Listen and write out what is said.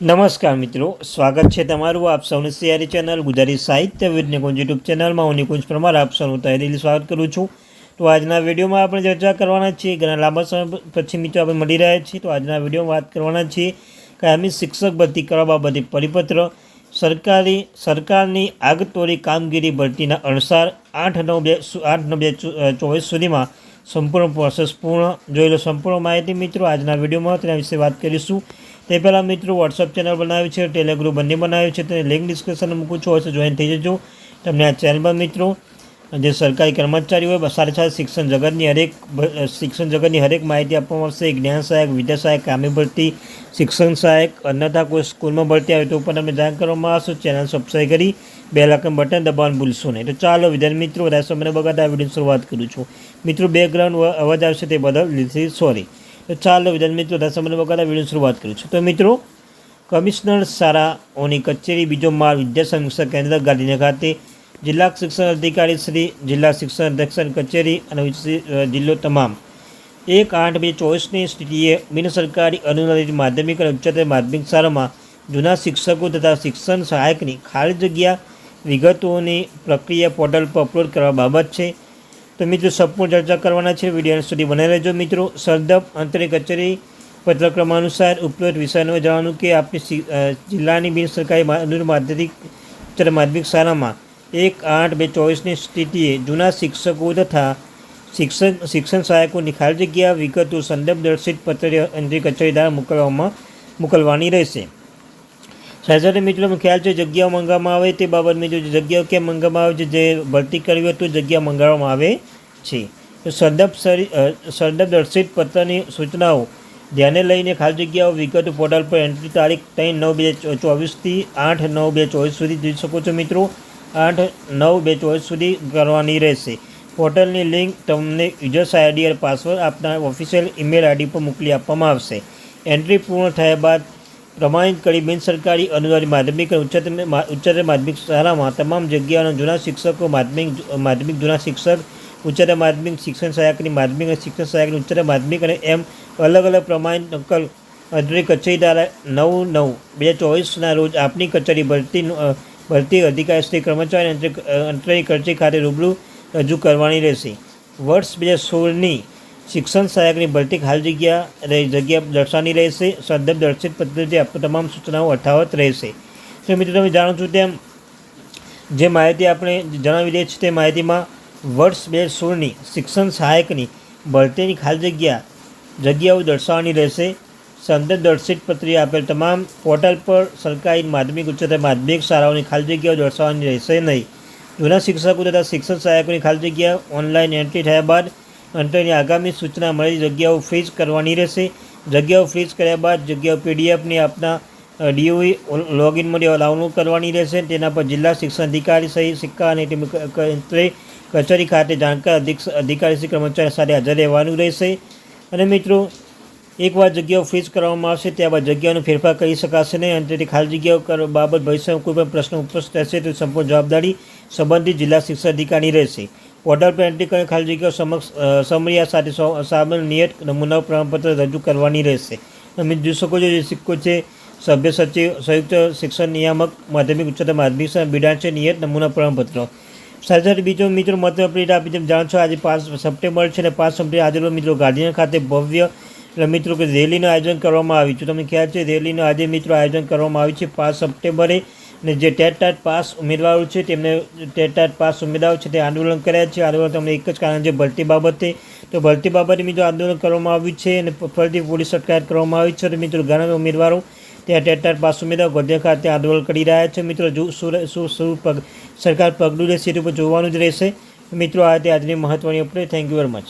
નમસ્કાર મિત્રો, સ્વાગત છે તમારું આપ સૌની સિયારી ચેનલ ગુજરાતી સાહિત્ય વિદ નિકુંજ યુટ્યુબ ચેનલમાં. હું નિકુંજ પરમાર, આપ સૌનું તહેરીલી સ્વાગત કરું છું. તો આજના વિડીયોમાં આપણે ચર્ચા કરવાના છીએ ઘણા લાંબા સમય પછી મિત્રો આપણે મળી રહ્યા છીએ. તો આજના વિડીયોમાં વાત કરવાના છીએ કાયમી શિક્ષક ભરતી કરવા બાબતે પરિપત્ર, સરકારી, સરકારની આગતોરી કામગીરી ભરતીના અનુસાર આઠ નવ બે આઠ નવ બે ચોવીસ સુધીમાં સંપૂર્ણ પ્રોસેસ પૂર્ણ. જોઈ સંપૂર્ણ માહિતી મિત્રો, આજના વિડીયોમાં તેના વિશે વાત કરીશું. તે પહેલાં મિત્રો વોટ્સઅપ ચેનલ બનાવ્યું છે ટેલિગ્રુપ બંને બનાવ્યું છે, તેની લિંક ડિસ્ક્રિપ્શનમાં મૂકું છું હશે જોઈન થઈ જજો. તમને આ ચેનલમાં મિત્રો, જે સરકારી કર્મચારી હોય સાથે સાથે શિક્ષણ જગતની હરેક, શિક્ષણ જગતની હરેક માહિતી આપવામાં આવશે જ્ઞાન સહાયક, વિદ્યા સહાયક કામી ભરતી, શિક્ષણ સહાયક અન્યથા કોઈ સ્કૂલમાં ભરતી આવે તો પણ તમને જાણ કરવામાં આવશે. ચેનલ સબસ્ક્રાઈબ કરી બે લાખ બટન દબાવવાનું ભૂલશો નહીં. તો ચાલો વિદ્યાર્થી મિત્રો, વધારે સમયને બગાડ આ શરૂઆત કરું છું. મિત્રો બેકગ્રાઉન્ડ અવાજ આવશે તે બદલ લીધી સોરી તો ચાલો મિત્રો સમય વગર વિડીયોની શરૂઆત કરું છું. તો મિત્રો, કમિશનર શાળાઓની કચેરી, બીજો માળ વિદ્યા સમીક્ષા કેન્દ્ર, ગાંધીનગર ખાતે જિલ્લા શિક્ષણ અધિકારી શ્રી, જિલ્લા શિક્ષણ અધ્યક્ષ કચેરી અને જિલ્લો તમામ. એક આઠ બે ચોવીસની સ્થિતિએ બિન સરકારી અનુદાનિત માધ્યમિક અને ઉચ્ચતર માધ્યમિક શાળામાં જૂના શિક્ષકો તથા શિક્ષણ સહાયકની ખાલી જગ્યા વિગતોની પ્રક્રિયા પોર્ટલ પર અપલોડ કરવા બાબત છે. તો મિત્રો સંપૂર્ણ ચર્ચા કરવાના છે. વીડિયો સુધી બનાવી રહેજો મિત્રો. સરદબ આંતરિક કચેરી પત્રક્રમ અનુસાર ઉપલબ્ધ વિષયનું જણાવવાનું કે આપણી જિલ્લાની બિન સરકારી માધ્યમિક, ઉચ્ચતર માધ્યમિક શાળામાં એક આઠ બે ચોવીસની સ્થિતિએ જૂના શિક્ષકો તથા શિક્ષણ શિક્ષણ સહાયકોની ખાલી જગ્યા વિગતો સંદર્ભ દર્શિત પત્ર અંતરી કચેરી દ્વારા મોકલવામાં, મોકલવાની રહેશે. સાથે મિત્રો ખ્યાલ છે જગ્યાઓ મંગાવવામાં આવે તે બાબતમાં જો જગ્યાઓ ક્યાં મંગાવવામાં આવે છે, જે ભરતી કરવી હોય તો જગ્યા મંગાવવામાં આવે છે. તો સરદબ સરદબ દર્શિત પત્રની સૂચનાઓ ધ્યાને લઈને ખાલી જગ્યાઓ વિગત પોર્ટલ પર એન્ટ્રી તારીખ ત્રણ નવ બે ચોવીસથી આઠ નવ બે ચોવીસ સુધી જોઈ શકો છો મિત્રો. આઠ નવ બે ચોવીસ સુધી કરવાની રહેશે. પોર્ટલની લિંક તમને યુઝર્સ આઈડી અને પાસવર્ડ આપના ઓફિશિયલ ઈમેલ આઈડી પર મોકલી આપવામાં આવશે. એન્ટ્રી પૂર્ણ થયા બાદ પ્રમાણિત કરી બિન સરકારી અનુદાનિત માધ્યમિક અને ઉચ્ચતર ઉચ્ચતર માધ્યમિક શાળામાં તમામ જગ્યાઓના જૂના શિક્ષકો, માધ્યમિક માધ્યમિક જૂના શિક્ષક, ઉચ્ચતર માધ્યમિક શિક્ષણ સહાયકની માધ્યમિક અને શિક્ષણ સહાયકની ઉચ્ચતર માધ્યમિક અને એમ અલગ અલગ પ્રમાણિત નકલ અધરી કચેરી દ્વારા નવ નવ બે હજાર ચોવીસના રોજ આપની કચેરી ભરતી ભરતી અધિકારી શ્રી કર્મચારી અંતરી કચેરી ખાતે રૂબરૂ રજૂ કરવાની રહેશે. વર્ષ બે હજાર સોળની શિક્ષણ સહાયકની ભરતી ખાલી જગ્યા જગ્યા દર્શાવવાની રહેશે. સંદર્ભ દર્શિત પદ્ધતિ તમામ સૂચનાઓ અઠાવત રહેશે. તો મિત્રો, તમે જાણો છો તેમ જે માહિતી આપણે જણાવી દઈએ છીએ તે માહિતીમાં વર્ષ બે સોળની શિક્ષણ સહાયકની ભરતીની ખાલી જગ્યા, જગ્યાઓ દર્શાવવાની રહેશે. સંદર્ભ દર્શિત પત્રી આપેલ તમામ પોર્ટલ પર સરકારી માધ્યમિક, ઉચ્ચતર માધ્યમિક શાળાઓની ખાલી જગ્યાઓ દર્શાવવાની રહેશે નહીં. જૂના શિક્ષકો તથા શિક્ષણ સહાયકોની ખાલી જગ્યા ઓનલાઈન એન્ટ્રી થયા બાદ અંતરની આગામી સૂચના મળી જગ્યાઓ ફ્રીઝ કરવાની રહેશે. જગ્યાઓ ફ્રીઝ કર્યા બાદ જગ્યાઓ પીડીએફની આપના ડીઓઈ લોગિન મળી ડાઉનલોડ કરવાની રહેશે. તેના પર જિલ્લા શિક્ષણ અધિકારી સહિત સિક્કા અને કચેરી ખાતે જાણકાર અધિકારી શ્રી કર્મચારી સાથે હાજર રહેવાનું રહેશે. અને મિત્રો, એકવાર જગ્યાઓ ફ્રીઝ કરવામાં આવશે, ત્યારબાદ જગ્યાનો ફેરફાર કરી શકાશે નહીં. અને તેથી ખાલી જગ્યાઓ બાબત ભવિષ્યમાં કોઈ પણ પ્રશ્ન ઉપસ્થિત થશે તો સંપૂર્ણ જવાબદારી સંબંધિત જિલ્લા શિક્ષણ અધિકારી રહેશે. એન્ટ્રી કરીને ખાલી જગ્યાઓ સમક્ષ સમરિયા સાથે સામેલ નિયત નમૂના પ્રમાણપત્ર રજૂ કરવાની રહેશે. તમે જોઈ શકો છો જે સિક્કો છે, સભ્ય સચિવ, સંયુક્ત શિક્ષણ નિયામક, માધ્યમિક ઉચ્ચતર માધ્યમિક બિડાણ છે, નિયત નમૂના પ્રમાણપત્ર. સાથે સાથે બીજો મિત્રો મહત્વ અપડેટ આપી જેમ જાણો છો આજે પાંચ સપ્ટેમ્બર છે અને પાંચ સપ્ટેમ્બર આજે મિત્રો ગાંધીનગર ખાતે ભવ્ય મિત્રો કે રેલીનું આયોજન કરવામાં આવ્યું છે. તમને ખ્યાલ છે, રેલીનું આજે મિત્રો આયોજન કરવામાં આવ્યું છે. પાંચ સપ્ટેમ્બરે અને જે ટેટ ટાટ પાસ ઉમેદવારો છે, તેમને ટેટ ટાટ પાસ ઉમેદવારો છે, તે આંદોલન કર્યા છે. આંદોલન તમને એક જ કારણ છે, ભરતી બાબતે. તો ભરતી બાબતે મિત્રો આંદોલન કરવામાં આવ્યું છે અને ફરીથી પોલીસ અટકાયત કરવામાં આવી છે. મિત્રો ઘણા ઉમેદવારો ત્યાં ટેટ ટાટ પાસ ઉમેદવાર ગોધ્યા ખાતે આંદોલન કરી રહ્યા છે. મિત્રો સરકાર પગલું લેશે તે ઉપર જોવાનું જ રહેશે. મિત્રો આ તે આજની મહત્ત્વની update. Thank you very much